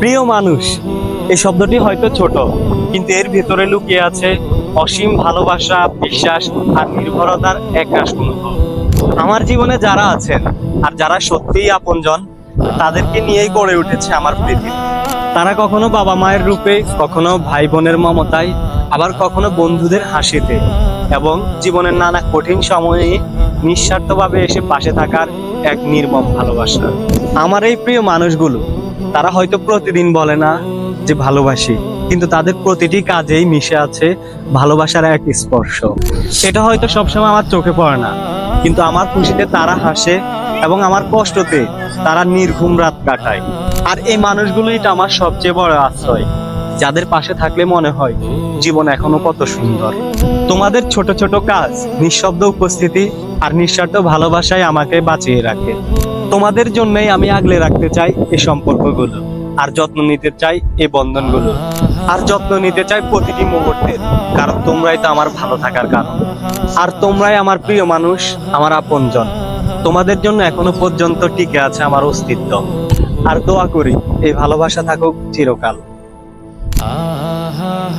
প্রিয় মানুষ এই শব্দটি হয়তো ছোট, কিন্তু এর ভেতরে লুকিয়ে আছে অসীম ভালোবাসা, বিশ্বাস আর নির্ভরতার এক অনুভব আমার জীবনে যারা আছেন আর যারা সত্যিই আপনজন, তাদেরকে নিয়েই গড়ে উঠেছে আমার পৃথিবী। তারা কখনো বাবা মায়ের রূপে, কখনো ভাই বোনের মমতায়, আবার কখনো বন্ধুদের হাসিতে এবং জীবনের নানা কঠিন সময়ে নিঃস্বার্থভাবে এসে পাশে থাকার এক নির্মম ভালোবাসা। আমার এই প্রিয় মানুষগুলো তারা হয়তো প্রতিদিন বলে না যে ভালোবাসি, কিন্তু তাদের প্রতিটি কাজেই মিশে আছে ভালোবাসার এক স্পর্শ। সেটা হয়তো সবসময় আমার চোখে পড়ে না, কিন্তু আমার খুশিতে তারা হাসে এবং আমার কষ্টতে তারা নির্ঘুম রাত কাটায়। আর এই মানুষগুলোই তো আমার সবচেয়ে বড় আশ্রয়। যাদের পাশে থাকলে মনে হয় জীবন এখনও কত সুন্দর। তোমাদের ছোট ছোট কাজ, নিঃশব্দ উপস্থিতি আর নিঃস্বার্থ ভালোবাসায় আমাকে বাঁচিয়ে রাখে। তোমাদের জন্যই আমি আগলে রাখতে চাই এই সম্পর্কগুলো আর যত্ন নিতে চাই এই বন্ধনগুলো। আর যত্ন নিতে চাই প্রতিটি মুহূর্তের কারণ তোমরাই তো আমার ভালো থাকার কারণ। আর তোমরাই আমার প্রিয় মানুষ, আমার আপনজন। তোমাদের জন্য এখনও পর্যন্ত টিকে আছে আমার অস্তিত্ব। আর দোয়া করি, এই ভালোবাসা থাকুক চিরকাল। Ah, ah, ah.